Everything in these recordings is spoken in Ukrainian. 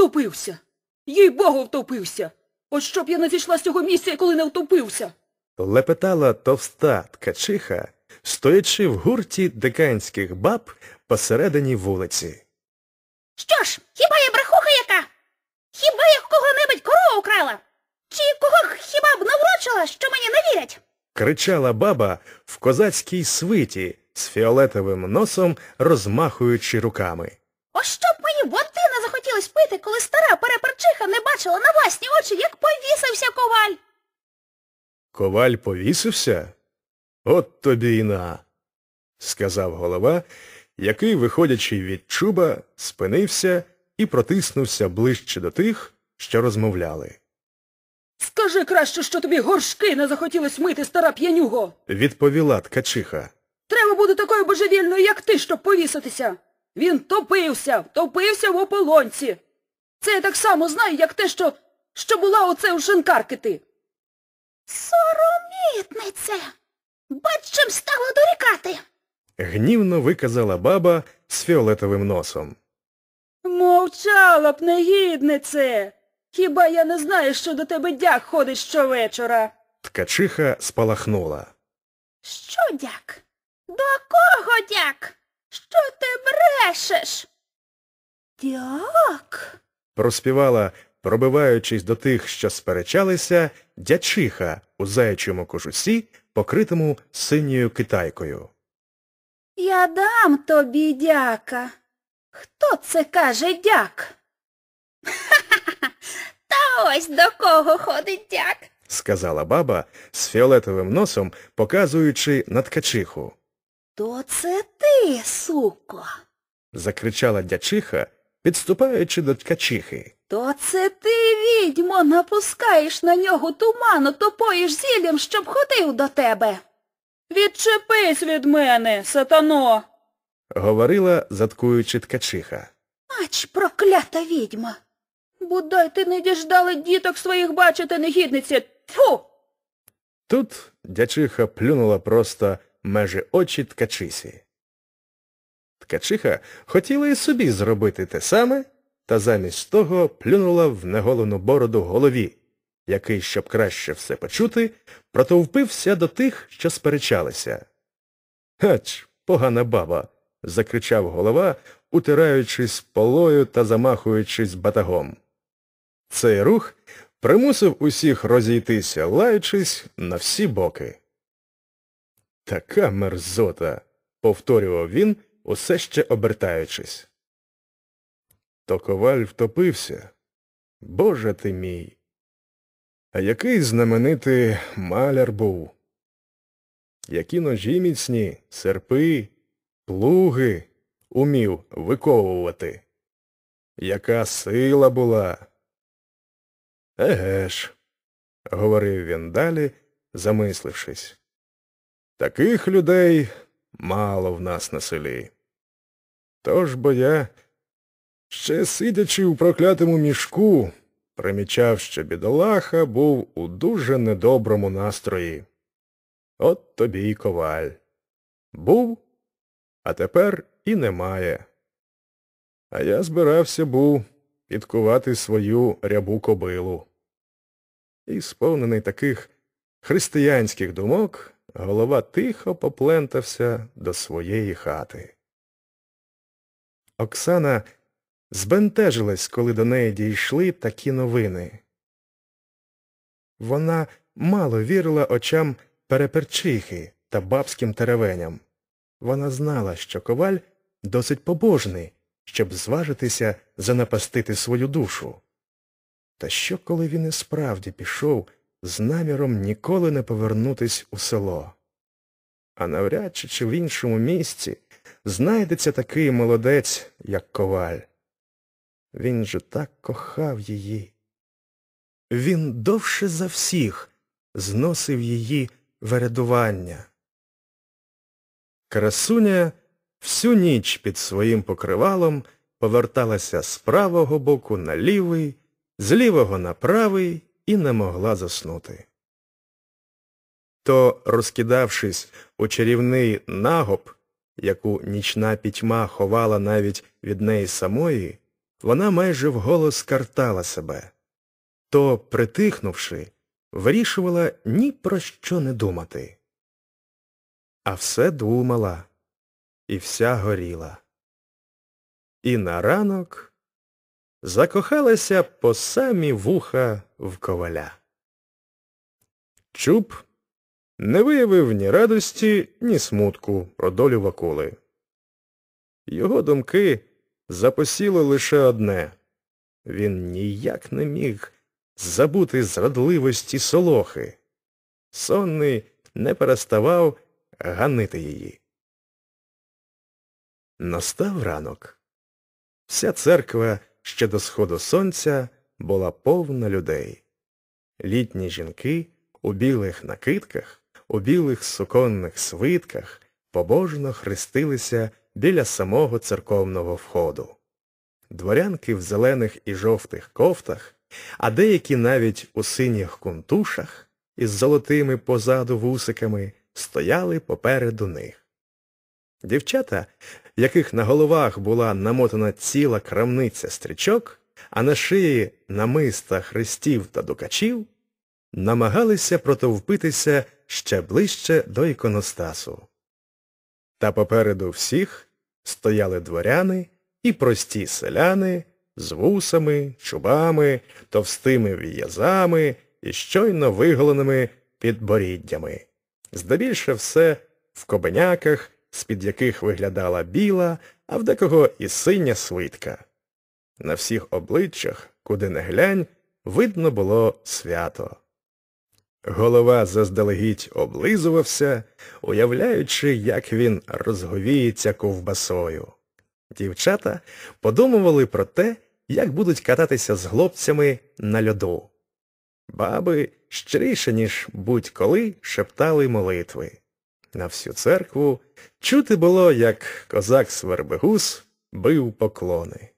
Втопився. Їй богу, втопився. От щоб я не зійшла з цього місця, коли не втопився. Лепетала товста ткачиха, стоячи в гурті диканських баб посередині вулиці. Що ж, хіба я брехуха яка? Хіба я кого-небудь корову украла? Чи кого хіба б наврочила, що мені не вірять? кричала баба в козацькій свиті з фіолетовим носом, розмахуючи руками. Ось щоб мені води не пити, коли стара переперчиха не бачила на власні очі, як повісився коваль. Коваль повісився? От тобі й на, сказав голова, який, виходячи від чуба, спинився і протиснувся ближче до тих, що розмовляли. Скажи краще, що тобі горшки не захотілось мити, стара п'янюго. Відповіла ткачиха. Треба бути такою божевільною, як ти, щоб повіситися. Він топився, топився в ополонці. Це я так само знаю, як те, що, що була оце у шинкарки ти. Соромітнице. Бач, чим стало дорікати. Гнівно виказала баба з фіолетовим носом. Мовчала б, негіднице. Хіба я не знаю, що до тебе дяк ходить щовечора? Ткачиха спалахнула. Що дяк? До кого дяк? Що ти брешеш? Дяк? Проспівала, пробиваючись до тих, що сперечалися, дячиха у заячому кожусі, покритому синьою китайкою. Я дам тобі дяка. Хто це каже дяк? Ха-ха-ха. Та ось до кого ходить дяк. сказала баба з фіолетовим носом, показуючи на ткачиху. То це ти, суко. Закричала дячиха, підступаючи до ткачихи. То це ти, відьмо, напускаєш на нього туману, топоїш зіллям, щоб ходив до тебе. Відчепись від мене, сатано. Говорила, заткуючи ткачиха. Ач, проклята відьма. Бодай ти не діждали діток своїх бачити, негідниці. Тьфу! Тут дячиха плюнула просто межі очі ткачисі. Ткачиха хотіла і собі зробити те саме, та замість того плюнула в неголену бороду голові, який, щоб краще все почути, протовпився до тих, що сперечалися. Хач, погана баба. закричав голова, утираючись полою та замахуючись батагом. Цей рух примусив усіх розійтися, лаючись на всі боки. Така мерзота, повторював він, усе ще обертаючись. То коваль втопився. Боже ти мій. А який знаменитий маляр був. Які ножі міцні, серпи, плуги умів виковувати. Яка сила була. Еге ж, говорив він далі, замислившись. Таких людей мало в нас на селі. Тож бо я, ще сидячи у проклятому мішку, примічав, що бідолаха був у дуже недоброму настрої. От тобі й коваль. Був, а тепер і немає. А я збирався був підкувати свою рябу кобилу. І, сповнений таких християнських думок, голова тихо поплентався до своєї хати. Оксана збентежилась, коли до неї дійшли такі новини. Вона мало вірила очам переперчихи та бабським теревеням. Вона знала, що коваль досить побожний, щоб зважитися занапастити свою душу. Та що, коли він і справді пішов з наміром ніколи не повернутись у село? А навряд чи, чи в іншому місці знайдеться такий молодець, як коваль. Він же так кохав її. Він довше за всіх зносив її вередування. Красуня всю ніч під своїм покривалом поверталася з правого боку на лівий, з лівого на правий і не могла заснути. То, розкидавшись у чарівний нагоп, яку нічна пітьма ховала навіть від неї самої, вона майже вголос картала себе, то, притихнувши, вирішувала ні про що не думати. А все думала, і вся горіла. І на ранок закохалася по самі вуха в коваля. Чуб не виявив ні радості, ні смутку про долю Вакули. Його думки запосіло лише одне він ніяк не міг забути зрадливості солохи. Сонний не переставав ганити її. Настав ранок. Вся церква ще до сходу сонця була повна людей. Літні жінки у білих накидках, у білих суконних свитках побожно хрестилися біля самого церковного входу. Дворянки в зелених і жовтих кофтах, а деякі навіть у синіх кунтушах із золотими позаду вусиками стояли попереду них. Дівчата, яких на головах була намотана ціла крамниця стрічок, а на шиї намиста хрестів та дукачів, намагалися протовпитися ще ближче до іконостасу. Та попереду всіх стояли дворяни і прості селяни з вусами, чубами, товстими в'язами і щойно виголеними підборіддями. Здебільше все в кобеняках, з-під яких виглядала біла, а в декого і синя свитка. На всіх обличчях, куди не глянь, видно було свято. Голова заздалегідь облизувався, уявляючи, як він розговіється ковбасою. Дівчата подумували про те, як будуть кататися з хлопцями на льоду. Баби щиріше, ніж будь-коли, шептали молитви. На всю церкву чути було, як козак Свербегус бив поклони.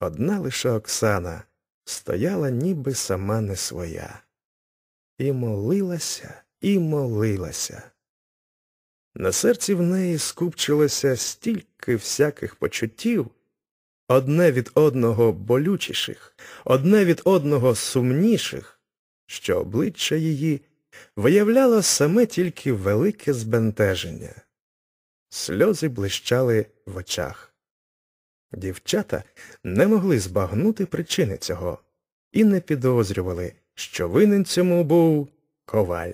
Одна лише Оксана стояла ніби сама не своя. І молилася, і молилася. На серці в неї скупчилося стільки всяких почуттів, одне від одного болючіших, одне від одного сумніших, що обличчя її виявляло саме тільки велике збентеження. Сльози блищали в очах. Дівчата не могли збагнути причини цього і не підозрювали, що винен цьому був коваль.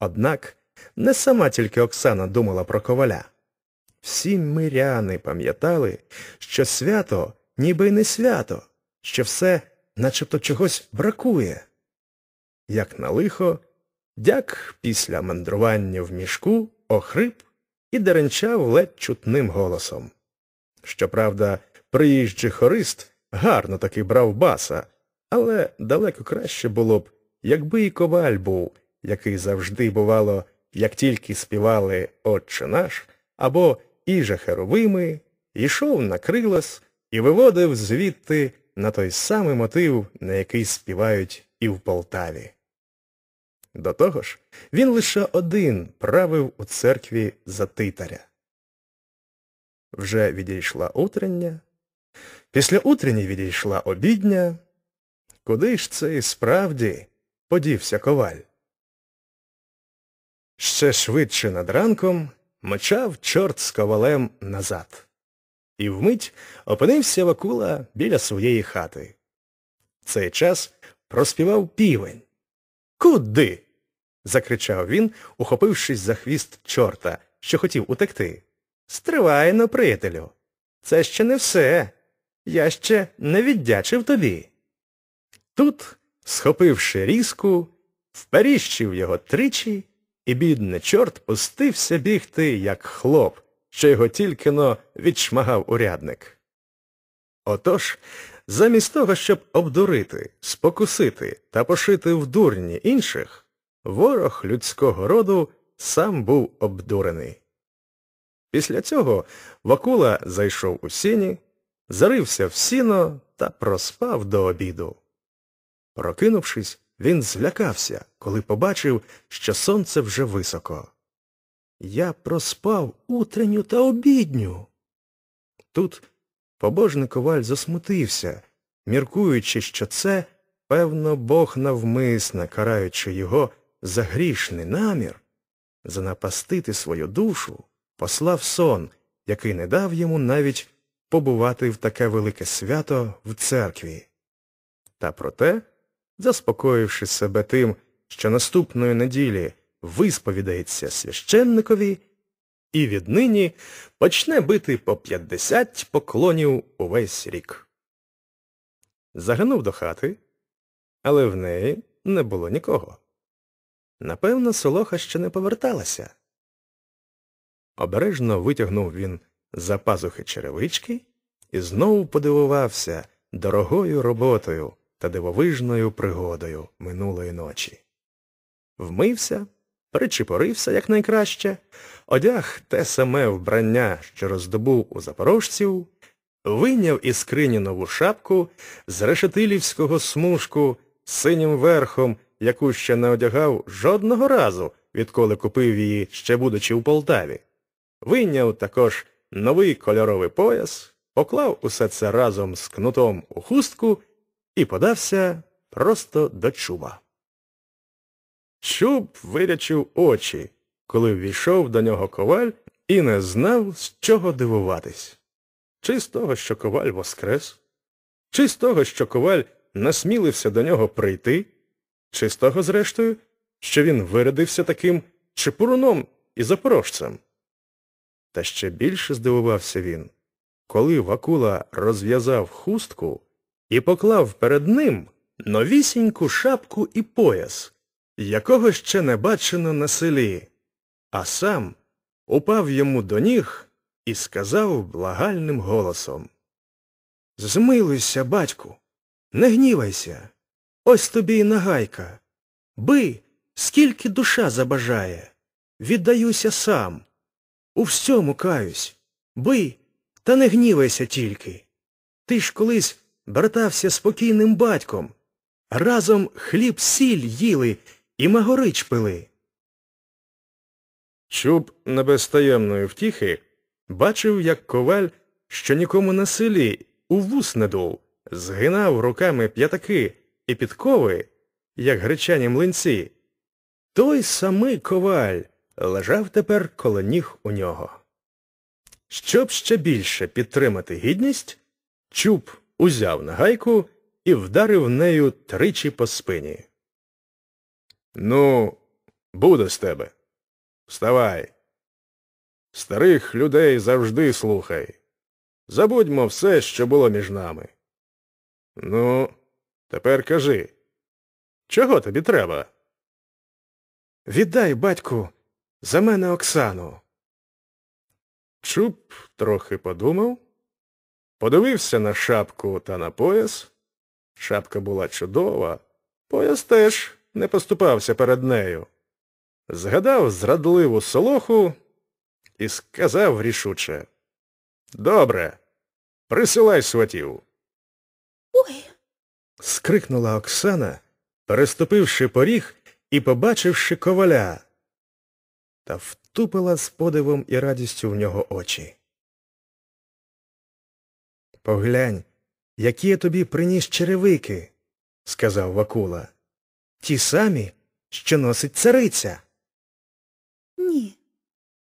Однак не сама тільки Оксана думала про коваля. Всі миряни пам'ятали, що свято ніби й не свято, що все начебто чогось бракує. Як на лихо, дяк після мандрування в мішку охрип і деренчав ледь чутним голосом. Щоправда, приїжджий хорист гарно таки брав баса, але далеко краще було б, якби і коваль був, який завжди, бувало, як тільки співали Отче наш, або Іже Херовими, йшов на крилос і виводив звідти на той самий мотив, на який співають і в Полтаві. До того ж, він лише один правив у церкві за титаря. Вже відійшла утрення, після утренні відійшла обідня. Куди ж це і справді подівся коваль? Ще швидше над ранком мчав чорт з ковалем назад. І вмить опинився Вакула біля своєї хати. В цей час проспівав півень. Куди? закричав він, ухопившись за хвіст чорта, що хотів утекти. Стривай но, приятелю. Це ще не все. Я ще не віддячив тобі. Тут, схопивши різку, вперіщив його тричі, і бідний чорт пустився бігти, як хлоп, що його тільки но відшмагав урядник. Отож, замість того, щоб обдурити, спокусити та пошити в дурні інших, ворог людського роду сам був обдурений. Після цього Вакула зайшов у сіні, зарився в сіно та проспав до обіду. Прокинувшись, він злякався, коли побачив, що сонце вже високо. Я проспав утренню та обідню. Тут Побожний коваль засмутився, міркуючи, що це, певно, Бог навмисне, караючи його за грішний намір, занапастити свою душу, послав сон, який не дав йому навіть побувати в таке велике свято в церкві. Та проте, заспокоївши себе тим, що наступної неділі висповідається священникові, і віднині почне бити по п'ятдесят поклонів увесь рік. Заглянув до хати, але в неї не було нікого. Напевно, Солоха ще не поверталася. Обережно витягнув він за пазухи черевички і знову подивувався дорогою роботою та дивовижною пригодою минулої ночі. Вмився, причепорився якнайкраще, одяг те саме вбрання, що роздобув у запорожців, вийняв із скрині нову шапку з решетилівського смужку синім верхом, яку ще не одягав жодного разу, відколи купив її, ще будучи у Полтаві. Вийняв також новий кольоровий пояс, поклав усе це разом з кнутом у хустку і подався просто до чуба. Чуб вирячив очі, коли ввійшов до нього коваль і не знав, з чого дивуватись. Чи з того, що коваль воскрес, чи з того, що коваль насмілився до нього прийти, чи з того, зрештою, що він вирядився таким чепуруном і запорожцем. Та ще більше здивувався він, коли Вакула розв'язав хустку і поклав перед ним новісіньку шапку і пояс, якого ще не бачено на селі, а сам упав йому до ніг і сказав благальним голосом Змилуйся, батьку, не гнівайся, ось тобі й нагайка. Бий, скільки душа забажає. Віддаюся сам. У всьому каюсь. Бий, та не гнівайся тільки. Ти ж колись братався спокійним батьком. Разом хліб сіль їли і магорич пили. Чуб не без таємної втіхи бачив, як коваль, що нікому на селі у вус не дув, згинав руками п'ятаки і підкови, як гречані млинці. Той самий коваль лежав тепер коло ніг у нього. Щоб ще більше підтримати гідність, чуб узяв нагайку і вдарив нею тричі по спині. Ну, буде з тебе. Вставай. Старих людей завжди слухай. Забудьмо все, що було між нами. Ну, тепер кажи, чого тобі треба? Віддай, батьку, за мене Оксану. Чуб трохи подумав, подивився на шапку та на пояс. Шапка була чудова, пояс теж не поступався перед нею. Згадав зрадливу солоху і сказав рішуче Добре, присилай сватів. Ой, скрикнула Оксана, переступивши поріг і побачивши коваля, та втупила з подивом і радістю в нього очі. Поглянь, які я тобі приніс черевики, сказав Вакула. Ті самі, що носить цариця. Ні,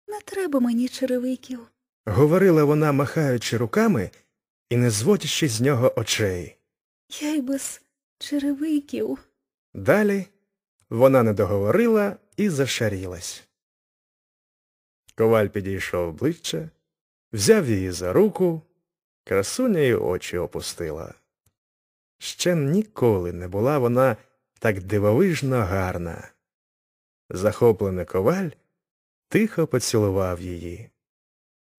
не треба мені черевиків. говорила вона, махаючи руками і не зводячи з нього очей. Я й без черевиків. Далі вона не договорила і зашарілась. Коваль підійшов ближче, взяв її за руку, красуня й очі опустила. Ще ніколи не була вона так дивовижно гарна. Захоплений коваль тихо поцілував її.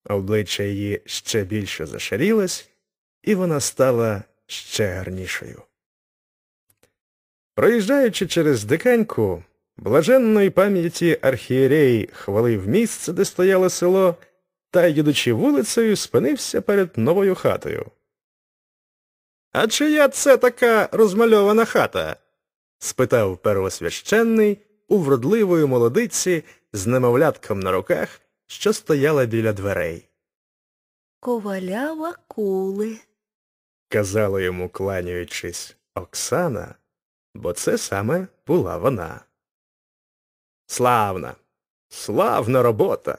Обличчя її ще більше зашарілось, і вона стала ще гарнішою. Проїжджаючи через диканьку, блаженної пам'яті архієрей хвалив місце, де стояло село, та, їдучи вулицею, спинився перед новою хатою. А чия це така розмальована хата? Спитав первосвященний у вродливої молодиці з немовлятком на руках, що стояла біля дверей. коваля Вакули. казала йому, кланяючись, Оксана, бо це саме була вона. Славна, славна робота,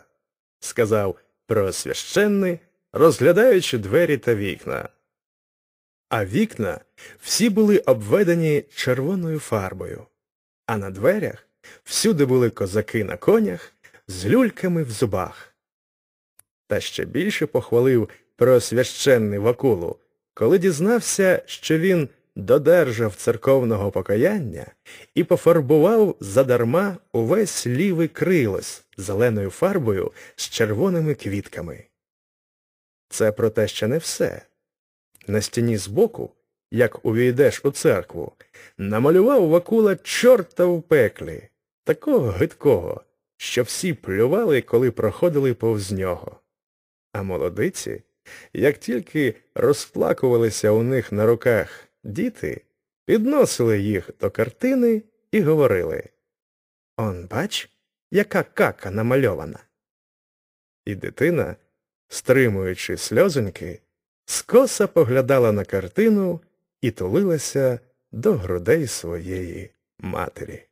сказав Преосвященний, розглядаючи двері та вікна. А вікна всі були обведені червоною фарбою, а на дверях всюди були козаки на конях з люльками в зубах. Та ще більше похвалив Преосвященний Вакулу, коли дізнався, що він додержав церковного покаяння і пофарбував задарма увесь лівий крилось зеленою фарбою з червоними квітками. Це проте ще не все. На стіні збоку, як увійдеш у церкву, намалював Вакула чорта в пеклі, такого гидкого, що всі плювали, коли проходили повз нього. А молодиці, як тільки розплакувалися у них на руках діти, підносили їх до картини і говорили Он, бач, яка кака намальована. І дитина, стримуючи сльозоньки, скоса поглядала на картину і тулилася до грудей своєї матері.